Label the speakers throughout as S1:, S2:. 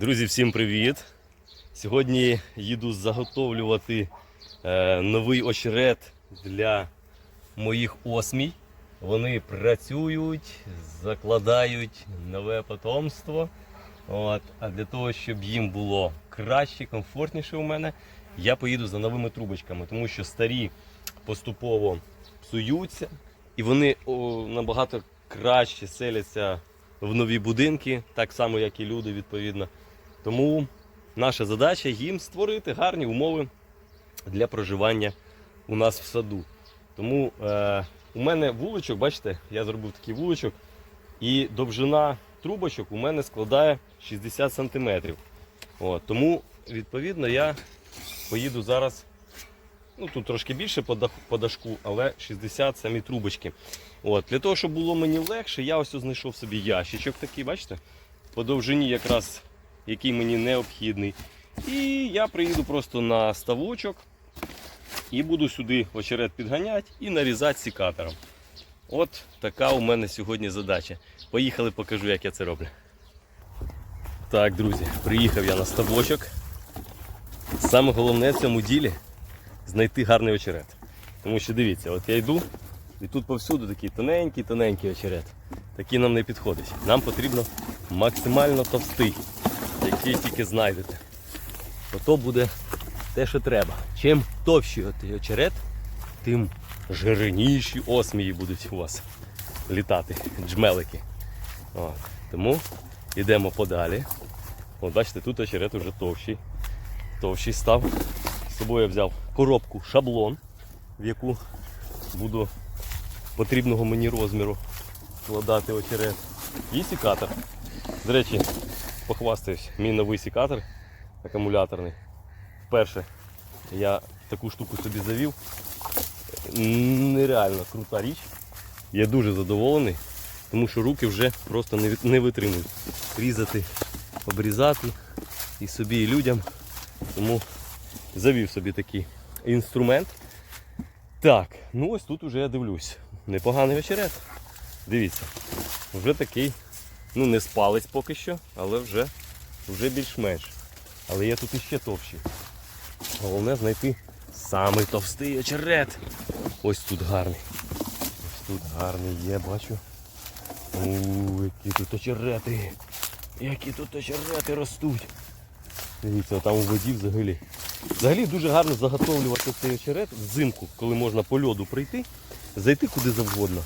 S1: Друзі, всім привіт! Сьогодні їду заготовлювати е, новий очерет для моїх осмій. Вони працюють, закладають нове потомство. От. А для того, щоб їм було краще, комфортніше у мене, я поїду за новими трубочками, тому що старі поступово псуються і вони набагато краще селяться в нові будинки, так само, як і люди, відповідно. Тому наша задача їм створити гарні умови для проживання у нас в саду. Тому е, у мене вуличок, бачите, я зробив такий вуличок, і довжина трубочок у мене складає 60 см. Тому, відповідно, я поїду зараз. Ну, тут трошки більше по по дашку, але 60 самі трубочки. От, для того, щоб було мені легше, я ось знайшов собі ящичок такий, бачите? По довжині якраз який мені необхідний. І я приїду просто на ставочок і буду сюди очерет підганяти і нарізати сікатором. От така у мене сьогодні задача. Поїхали, покажу, як я це роблю. Так, друзі, приїхав я на ставочок. Саме головне в цьому ділі знайти гарний очерет. Тому що дивіться, от я йду, і тут повсюди такий тоненький, тоненький очерет. Такий нам не підходить. Нам потрібно максимально товстий, який тільки знайдете. Ото буде те, що треба. Чим товщий очерет, тим жирніші осмії будуть у вас літати, джмелики. От. Тому йдемо подалі. От бачите, тут очерет уже товщий. Товщий став. З собою я взяв коробку шаблон, в яку буду потрібного мені розміру складати очерет. І сікатор. До речі, похвастаюсь, мій новий сікатор акумуляторний. Вперше я таку штуку собі завів. Нереально крута річ. Я дуже задоволений, тому що руки вже просто не, не витримують. Різати, обрізати і собі, і людям. Тому завів собі такий інструмент. Так, ну ось тут уже я дивлюсь. Непоганий очерет. Дивіться, вже такий, ну не спалець поки що, але вже, вже більш-менш. Але є тут іще товщі. Головне знайти самий товстий очерет. Ось тут гарний. Ось тут гарний є, бачу. У, які тут очерети. Які тут очерети ростуть. Дивіться, там у воді взагалі. Взагалі дуже гарно заготовлювати цей очерет взимку, коли можна по льоду прийти, зайти куди завгодно.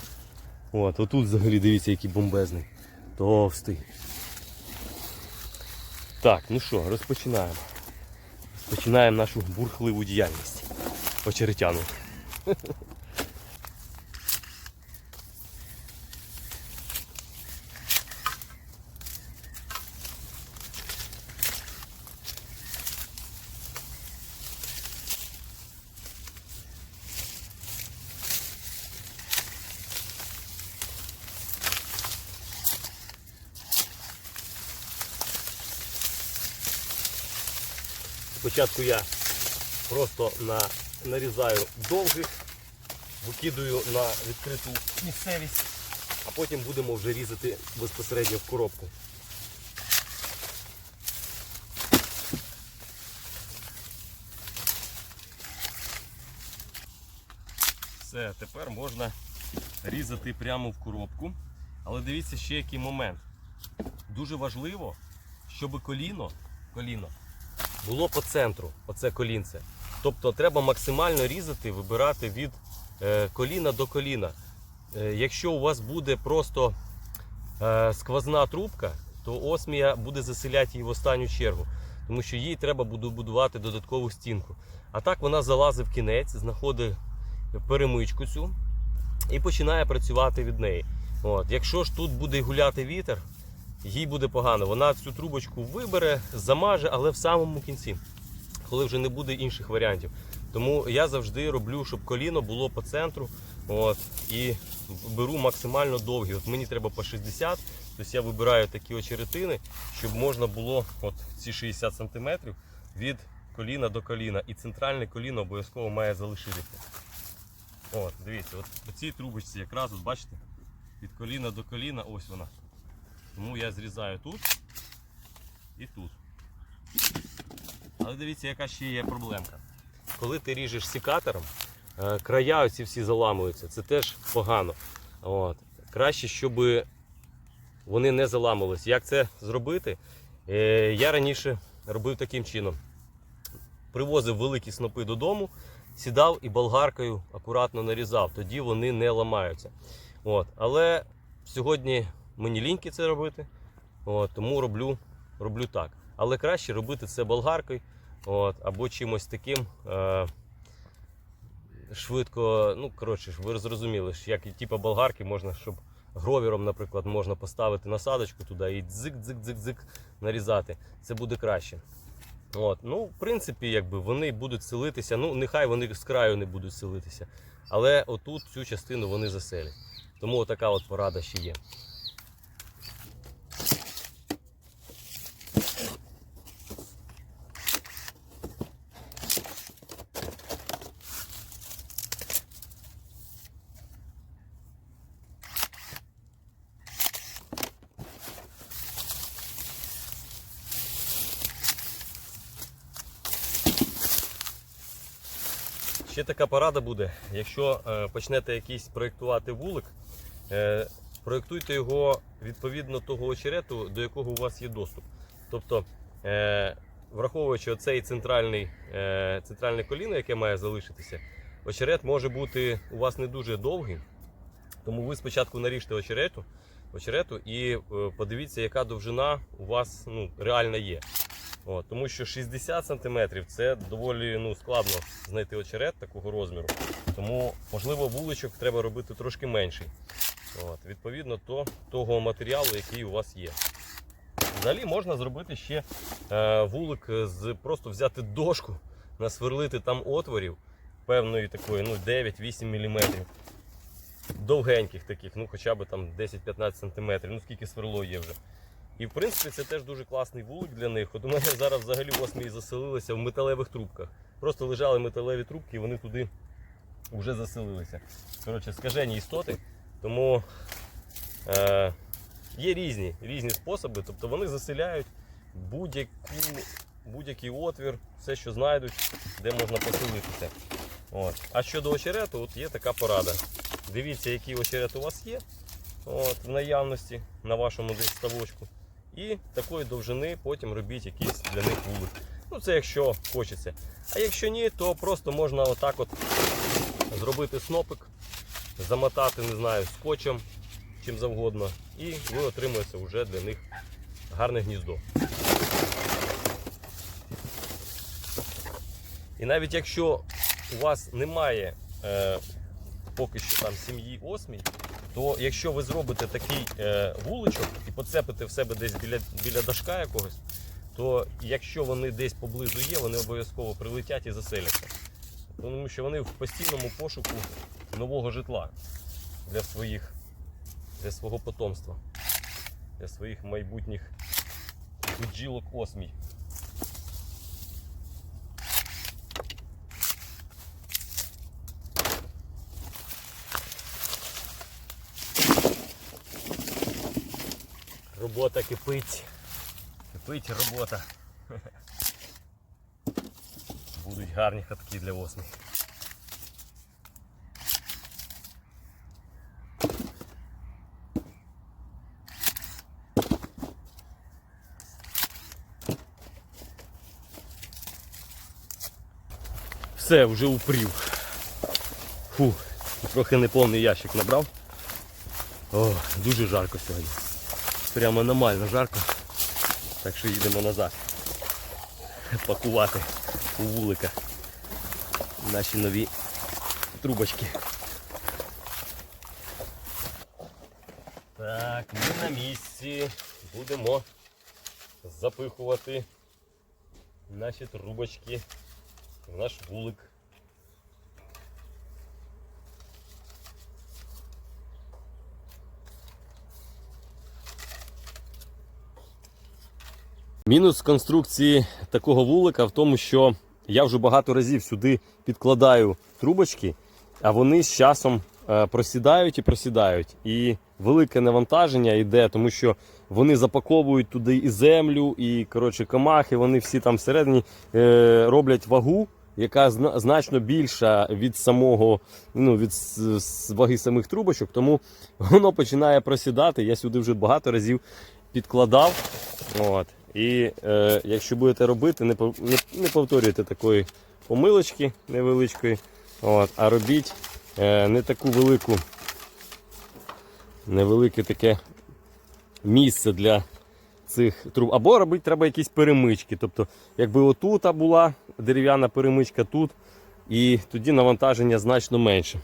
S1: От, отут взагалі дивіться, який бомбезний. Товстий. Так, ну що, розпочинаємо. Розпочинаємо нашу бурхливу діяльність. Очеретяну. Спочатку я просто на, нарізаю довгих, викидаю на відкриту місцевість, а потім будемо вже різати безпосередньо в коробку. Все, тепер можна різати прямо в коробку. Але дивіться ще який момент. Дуже важливо, щоб коліно, коліно було по центру, оце колінце. Тобто треба максимально різати, вибирати від е, коліна до коліна. Е, якщо у вас буде просто е, сквозна трубка, то осмія буде заселяти її в останню чергу, тому що їй треба буде будувати додаткову стінку. А так вона залазить в кінець, знаходить перемичку цю і починає працювати від неї. От. Якщо ж тут буде гуляти вітер, їй буде погано. Вона цю трубочку вибере, замаже, але в самому кінці, коли вже не буде інших варіантів. Тому я завжди роблю, щоб коліно було по центру. От, і беру максимально довгі. От мені треба по 60, тобто я вибираю такі очеретини, щоб можна було от ці 60 см від коліна до коліна. І центральне коліно обов'язково має залишитися. От, дивіться, от по цій трубочці якраз, от бачите, від коліна до коліна, ось вона. Тому я зрізаю тут і тут. Але дивіться, яка ще є проблемка. Коли ти ріжеш секатором, е, края оці всі заламуються. Це теж погано. От. Краще, щоб вони не заламувалися. Як це зробити? Е, Я раніше робив таким чином. Привозив великі снопи додому, сідав і болгаркою акуратно нарізав, тоді вони не ламаються. От. Але сьогодні мені ліньки це робити, от, тому роблю, роблю так. Але краще робити це болгаркою от, або чимось таким. Е, Швидко, ну коротше, ви зрозуміли, ж, як типу болгарки можна, щоб гровіром, наприклад, можна поставити насадочку туди і дзик-дзик-дзик-дзик нарізати. Це буде краще. От. Ну, в принципі, якби вони будуть селитися. Ну, нехай вони з краю не будуть селитися. Але отут цю частину вони заселять. Тому така от порада ще є. Ще така порада буде, якщо е, почнете якийсь проєктувати вулик, е, проєктуйте його відповідно того очерету, до якого у вас є доступ. Тобто, е, враховуючи оцей центральний, центральне коліно, яке має залишитися, очерет може бути у вас не дуже довгий. Тому ви спочатку наріжте очерету, очерету і подивіться, яка довжина у вас ну, реально є. От, тому що 60 см це доволі ну, складно знайти очерет такого розміру. Тому, можливо, вуличок треба робити трошки менший. От, відповідно до того матеріалу, який у вас є. Взагалі можна зробити ще е, вулик з просто взяти дошку, насверлити там отворів певної такої, ну 9-8 мм. Довгеньких таких, ну хоча б там 10-15 см, ну скільки сверло є вже. І в принципі це теж дуже класний вулик для них. От у мене зараз взагалі осмії заселилися в металевих трубках. Просто лежали металеві трубки і вони туди вже заселилися. Коротше, скажені істоти. Тому е, є різні, різні способи. Тобто вони заселяють будь-який отвір, все, що знайдуть, де можна поселитися. От. А щодо очерету, от є така порада. Дивіться, який очерет у вас є от, в наявності на вашому ставочку. І такої довжини потім робіть якийсь для них вулик. Ну це якщо хочеться. А якщо ні, то просто можна отак от зробити снопик, замотати, не знаю, скотчем, чим завгодно. І ви отримуєте вже для них гарне гніздо. І навіть якщо у вас немає е, поки що там сім'ї осмій, то якщо ви зробите такий е, вуличок і поцепите в себе десь біля, біля дашка якогось, то якщо вони десь поблизу є, вони обов'язково прилетять і заселяться. Тому що вони в постійному пошуку нового житла для своїх, для свого потомства, для своїх майбутніх бджілок осмій. Робота кипить. Кипить робота. Будуть гарні хатки для осмі. Все, вже упрів. Фу, трохи неповний ящик набрав. О, дуже жарко сьогодні. Прямо аномально жарко. Так що їдемо назад. Пакувати у вулика наші нові трубочки. Так, ми на місці. Будемо запихувати наші трубочки в наш вулик. Мінус конструкції такого вулика в тому, що я вже багато разів сюди підкладаю трубочки, а вони з часом е, просідають і просідають. І велике навантаження йде, тому що вони запаковують туди і землю, і коротше, комахи, вони всі там всередині е, роблять вагу, яка значно більша від самого, ну, від ваги самих трубочок, тому воно починає просідати. Я сюди вже багато разів підкладав. От. І е, якщо будете робити, не, не, повторюйте такої помилочки невеличкої, от, а робіть е, не таку велику, невелике таке місце для цих труб. Або робити треба якісь перемички. Тобто, якби отут була дерев'яна перемичка тут, і тоді навантаження значно менше.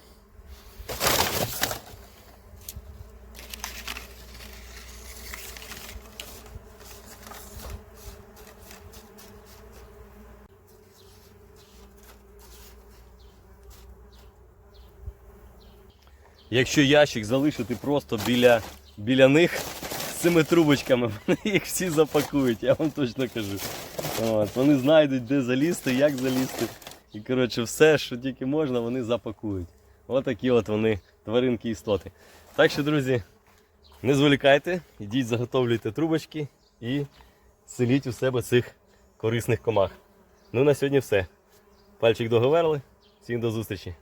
S1: Якщо ящик залишити просто біля, біля них з цими трубочками, вони їх всі запакують, я вам точно кажу. От, вони знайдуть, де залізти, як залізти. І коротше, все, що тільки можна, вони запакують. Отакі от вони тваринки істоти. Так що, друзі, не зволікайте, ідіть, заготовлюйте трубочки і селіть у себе цих корисних комах. Ну на сьогодні все. Пальчик договорили. Всім до зустрічі.